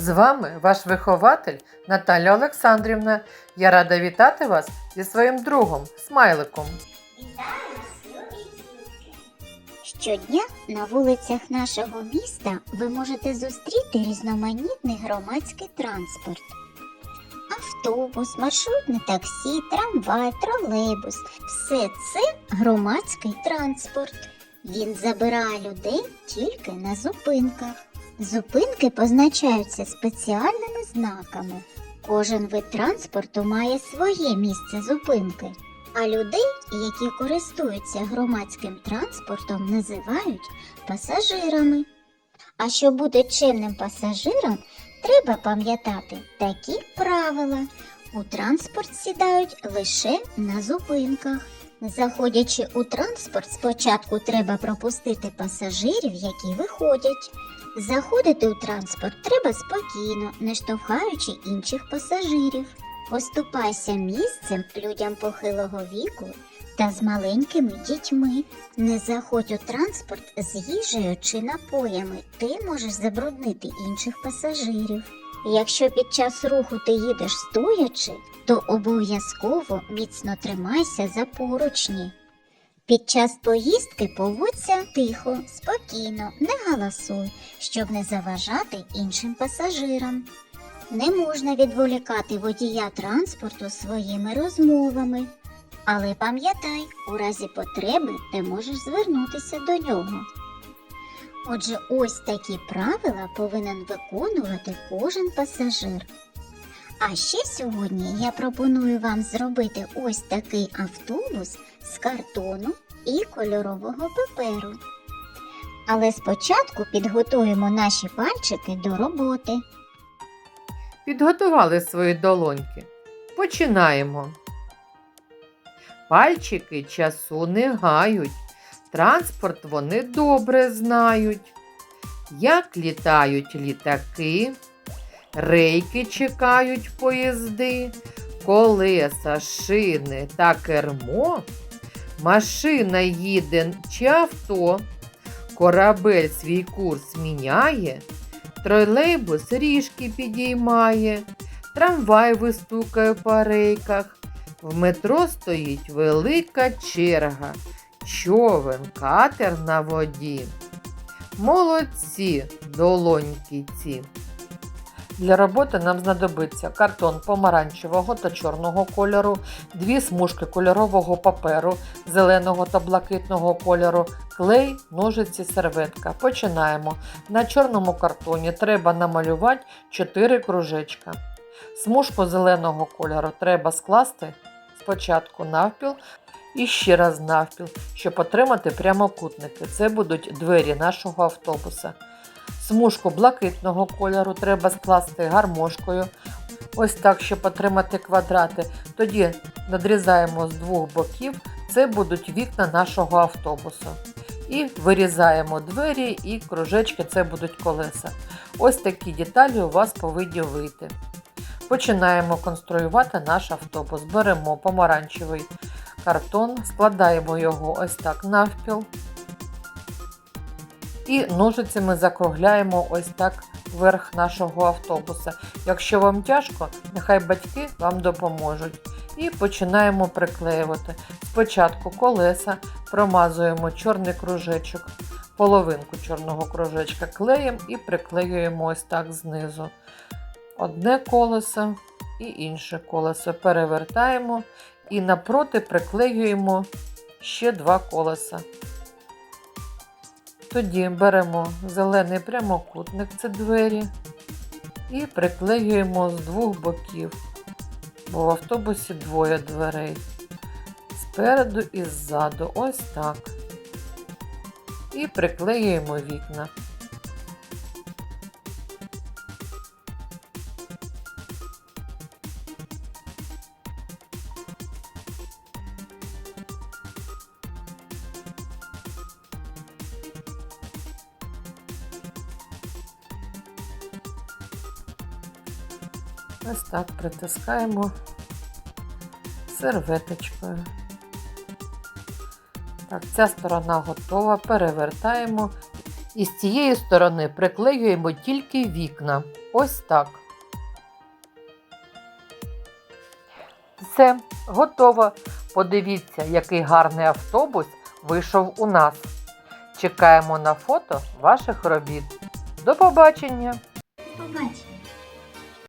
З вами ваш вихователь Наталя Олександрівна. Я рада вітати вас зі своїм другом Смайликом. Щодня на вулицях нашого міста ви можете зустріти різноманітний громадський транспорт. Автобус, маршрутне таксі, трамвай, тролейбус все це громадський транспорт. Він забирає людей тільки на зупинках. Зупинки позначаються спеціальними знаками. Кожен вид транспорту має своє місце зупинки. А людей, які користуються громадським транспортом, називають пасажирами. А щоб бути чимним пасажиром, треба пам'ятати такі правила. У транспорт сідають лише на зупинках. Заходячи у транспорт, спочатку треба пропустити пасажирів, які виходять. Заходити у транспорт треба спокійно, не штовхаючи інших пасажирів. Поступайся місцем людям похилого віку та з маленькими дітьми. Не заходь у транспорт з їжею чи напоями. Ти можеш забруднити інших пасажирів. Якщо під час руху ти їдеш стоячи, то обов'язково міцно тримайся за поручні. Під час поїздки поводься тихо, спокійно, не галасуй, щоб не заважати іншим пасажирам. Не можна відволікати водія транспорту своїми розмовами. Але пам'ятай, у разі потреби ти можеш звернутися до нього. Отже, ось такі правила повинен виконувати кожен пасажир. А ще сьогодні я пропоную вам зробити ось такий автобус з картону і кольорового паперу. Але спочатку підготуємо наші пальчики до роботи. Підготували свої долоньки. Починаємо. Пальчики часу не гають. Транспорт вони добре знають. Як літають літаки, рейки чекають поїзди, колеса, шини та кермо, машина їде чи авто, корабель свій курс міняє, тролейбус ріжки підіймає, трамвай вистукає по рейках, в метро стоїть велика черга, човен, катер на воді. Молодці, долоньки ці. Для роботи нам знадобиться картон помаранчевого та чорного кольору, дві смужки кольорового паперу, зеленого та блакитного кольору, клей, ножиці, серветка. Починаємо. На чорному картоні треба намалювати 4 кружечка. Смужку зеленого кольору треба скласти спочатку навпіл і ще раз навпіл, щоб отримати прямокутники. Це будуть двері нашого автобуса. Смужку блакитного кольору треба скласти гармошкою. Ось так, щоб отримати квадрати. Тоді надрізаємо з двох боків, це будуть вікна нашого автобусу. І вирізаємо двері і кружечки, це будуть колеса. Ось такі деталі у вас повинні вийти. Починаємо конструювати наш автобус. Беремо помаранчевий картон, складаємо його ось так навпіл. І ножицями закругляємо ось так верх нашого автобуса. Якщо вам тяжко, нехай батьки вам допоможуть. І починаємо приклеювати. Спочатку колеса промазуємо чорний кружечок, половинку чорного кружечка клеєм і приклеюємо ось так знизу. Одне колесо і інше колесо перевертаємо і напроти приклеюємо ще два колеса. Тоді беремо зелений прямокутник, це двері, і приклеюємо з двох боків, бо в автобусі двоє дверей. Спереду і ззаду, ось так. І приклеюємо вікна. Ось так притискаємо серветочкою. Так, ця сторона готова, перевертаємо І з цієї сторони приклеюємо тільки вікна. Ось так. Все, готово. Подивіться, який гарний автобус вийшов у нас. Чекаємо на фото ваших робіт. До побачення! Побач,